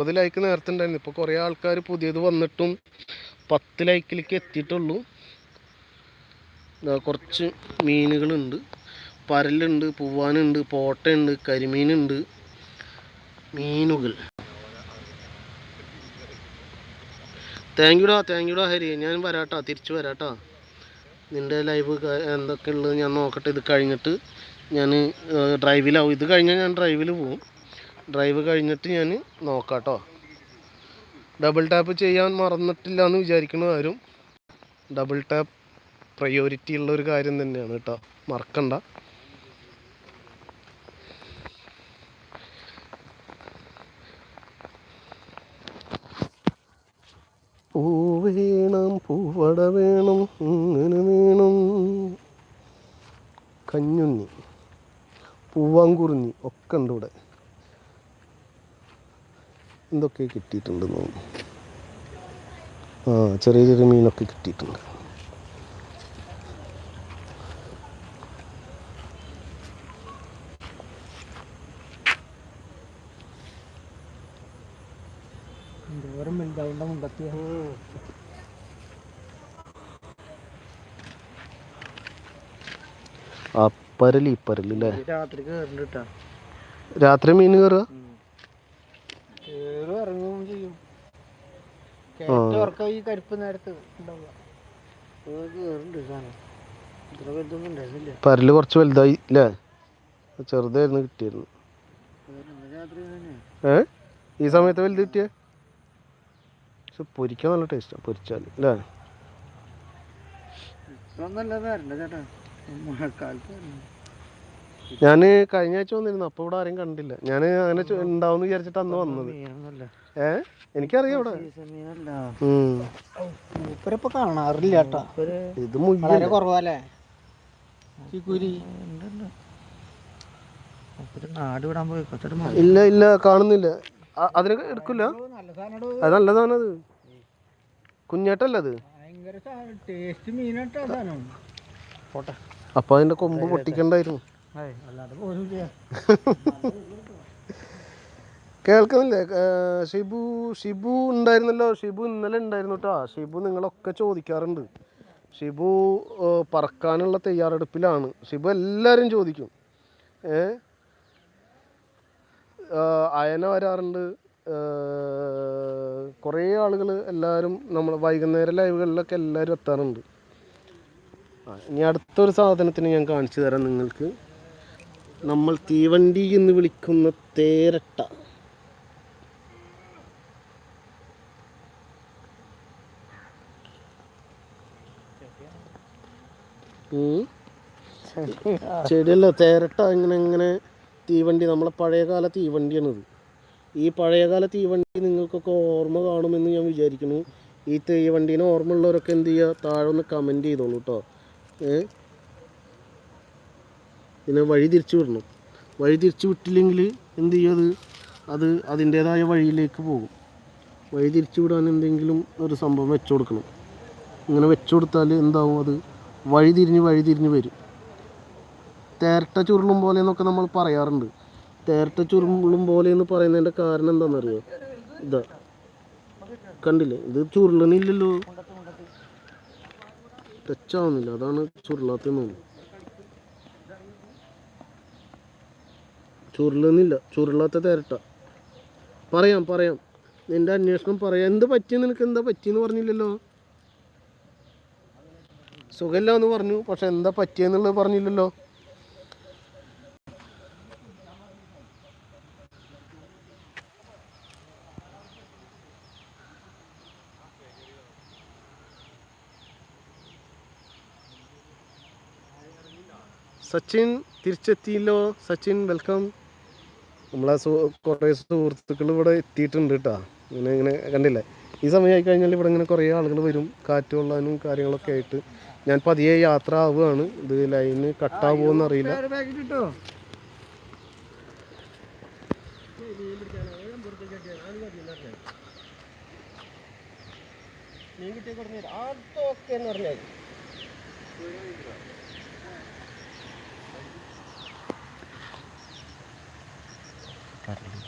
മുപ്പത് ലൈക്ക് നേരത്തെ ഉണ്ടായിരുന്നു ഇപ്പോൾ കുറേ ആൾക്കാർ പുതിയത് വന്നിട്ടും പത്ത് ലൈക്കിലേക്ക് എത്തിയിട്ടുള്ളൂ. കുറച്ച് മീനുകളുണ്ട്. പരലുണ്ട് പൂവാനുണ്ട് പോട്ടയുണ്ട് കരിമീനുണ്ട് മീനുകൾ. താങ്ക് യുടാ താങ്ക് യുടാ ഹരി. ഞാൻ വരാട്ടാ തിരിച്ചു വരാട്ടാ. നിന്റെ ലൈവ് എന്തൊക്കെ ഉള്ളത് ഞാൻ നോക്കട്ടെ. ഇത് കഴിഞ്ഞിട്ട് ഞാൻ ഡ്രൈവിലാവും ഇത് കഴിഞ്ഞാൽ ഞാൻ ഡ്രൈവിൽ പോവും. ഡ്രൈവ് കഴിഞ്ഞിട്ട് ഞാൻ നോക്കാട്ടോ. ഡബിൾ ടാപ്പ് ചെയ്യാൻ മറന്നിട്ടില്ല എന്ന് വിചാരിക്കണ ആരും ഡബിൾ ടാപ്പ് പ്രയോറിറ്റി ഉള്ള ഒരു കാര്യം തന്നെയാണ് കേട്ടോ. മറക്കണ്ട. പൂ വേണം പൂവട വേണം ഇങ്ങനെ വേണം. കഞ്ഞുണ്ണി പൂവാങ്കുറിഞ്ഞി ഒക്കെ ഉണ്ട് ഇവിടെ. എന്തൊക്കെ കിട്ടിയിട്ടുണ്ട് തോന്നുന്നു. ആ ചെറിയ ചെറിയ മീനൊക്കെ കിട്ടിയിട്ടുണ്ട്. അപ്പരലി ഇപ്പരലി അല്ലേ രാത്രി മീൻ കയറുക കേറും ഇറങ്ങുകയും ചെയ്യും. കേറ്റ ഉറക്കം ഈ കരിപ്പ് നേരത്ത് ഉണ്ടാവുക. പരൽ കുറച്ച് വലുതായി അല്ലേ ചെറുതായിരുന്നു കിട്ടിയിരുന്നു. ഏ? ഈ സമയത്ത് വലുത് കിട്ടിയ? പക്ഷെ പൊരിക്കാൻ നല്ല ടേസ്റ്റാണ് പൊരിച്ചാൽ അല്ലേ ചേട്ടാ. മഴക്കാലത്ത്. ഞാൻ കഴിഞ്ഞ ആഴ്ച വന്നിരുന്നു അപ്പോൾ ഇവിടെ ആരെയും കണ്ടില്ല. ഞാൻ അങ്ങനെ ഉണ്ടാവും വിചാരിച്ചിട്ട് അന്ന് വന്നത്. ഏ? എനിക്കറിയാം ഇവിടെ. മൂപ്പരിപ്പൊ കാണാറില്ല കേട്ടാ. ഇത് വളരെ കുറവല്ലേ? ഇല്ല ഇല്ല കാണുന്നില്ല. അതിനൊക്കെ എടുക്കില്ല നല്ല സാധനം അത് നല്ലതാണ് അത് കുഞ്ഞേട്ടല്ല അത് ടേസ്റ്റ് മീനായിട്ടാ സാധനം. പോട്ടെ അപ്പൊ അതിന്റെ കൊമ്പ് പൊട്ടിക്കണ്ടായിരുന്നു. കേൾക്കുന്നില്ലേ? ഷിബു ഷിബു ഉണ്ടായിരുന്നല്ലോ. ഷിബു ഇന്നലെ ഉണ്ടായിരുന്നു കേട്ടോ ഷിബു നിങ്ങളൊക്കെ ചോദിക്കാറുണ്ട്. ഷിബു പറക്കാനുള്ള തയ്യാറെടുപ്പിലാണ്. ഷിബു എല്ലാവരും ചോദിക്കും. ഏ? അയന വരാറുണ്ട്. കുറേ ആളുകൾ എല്ലാവരും നമ്മൾ വൈകുന്നേര ലൈവുകളിലൊക്കെ എല്ലാവരും എത്താറുണ്ട്. ഇനി അടുത്തൊരു സാധനത്തിന് ഞാൻ കാണിച്ചു തരാം നിങ്ങൾക്ക്. നമ്മൾ തീവണ്ടി എന്ന് വിളിക്കുന്ന തേരട്ട. ചെടിയല്ല തേരട്ട ഇങ്ങനെ ഇങ്ങനെ തീവണ്ടി നമ്മളെ പഴയകാല തീവണ്ടിയാണിത്. ഈ പഴയകാല തീവണ്ടി നിങ്ങൾക്കൊക്കെ ഓർമ്മ കാണുമെന്ന് ഞാൻ വിചാരിക്കുന്നു. ഈ തീവണ്ടീനെ ഓർമ്മ ഉള്ളവരൊക്കെ എന്ത് ചെയ്യുക? താഴെ ഒന്ന് കമന്റ് ചെയ്തോളൂ കേട്ടോ ഏ? പിന്നെ വഴി തിരിച്ചു വിടണം. വഴി തിരിച്ചു വിട്ടില്ലെങ്കിൽ എന്ത് ചെയ്യും അത്? അത് അതിന്റേതായ വഴിയിലേക്ക് പോകും. വഴി തിരിച്ചു വിടാൻ എന്തെങ്കിലും ഒരു സംഭവം വെച്ചു കൊടുക്കണം. ഇങ്ങനെ വെച്ചു കൊടുത്താൽ എന്താവും? അത് വഴി തിരിഞ്ഞ് വഴി തിരിഞ്ഞ് വരും. തേരട്ട ചുരുളും പോലെ എന്നൊക്കെ നമ്മൾ പറയാറുണ്ട്. തേരട്ട ചുരുളും പോലെ എന്ന് പറയുന്നതിന്റെ കാരണം എന്താണെന്നറിയോ? ഇതാ. കണ്ടില്ലേ? ഇത് ചുരുളണില്ലല്ലോ ടച്ചാവുന്നില്ല. അതാണ് ചുരുളാത്തെന്ന് തോന്നുന്നു. ചുരുളുന്നില്ല. ചുരുളാത്ത തിരട്ട. പറയാം പറയാം. നിന്റെ അന്വേഷണം പറയാം. എന്ത് പറ്റി നിനക്ക്? എന്താ പറ്റിയെന്ന് പറഞ്ഞില്ലല്ലോ? സുഖമില്ല എന്ന് പറഞ്ഞു. പക്ഷെ എന്താ പറ്റിയെന്നുള്ളത് പറഞ്ഞില്ലല്ലോ? സച്ചിൻ തിരിച്ചെത്തിയല്ലോ? സച്ചിൻ വെൽക്കം. നമ്മളെ സു കുറേ സുഹൃത്തുക്കൾ ഇവിടെ എത്തിയിട്ടുണ്ട് കേട്ടോ ഇങ്ങനെ ഇങ്ങനെ കണ്ടില്ലേ? ഈ സമയമായി കഴിഞ്ഞാൽ ഇവിടെ ഇങ്ങനെ കുറേ ആളുകൾ വരും. കാറ്റ് കൊള്ളാനും കാര്യങ്ങളൊക്കെ ആയിട്ട്. ഞാൻ പതിയെ യാത്ര ആവുകയാണ്. ഇത് ലൈന് കട്ടാവുമോന്ന് അറിയില്ല. മീൻ കിട്ടിയ കൊടുങ്ങി അതൊക്കെ എന്ന് പറഞ്ഞാൽ Gracias.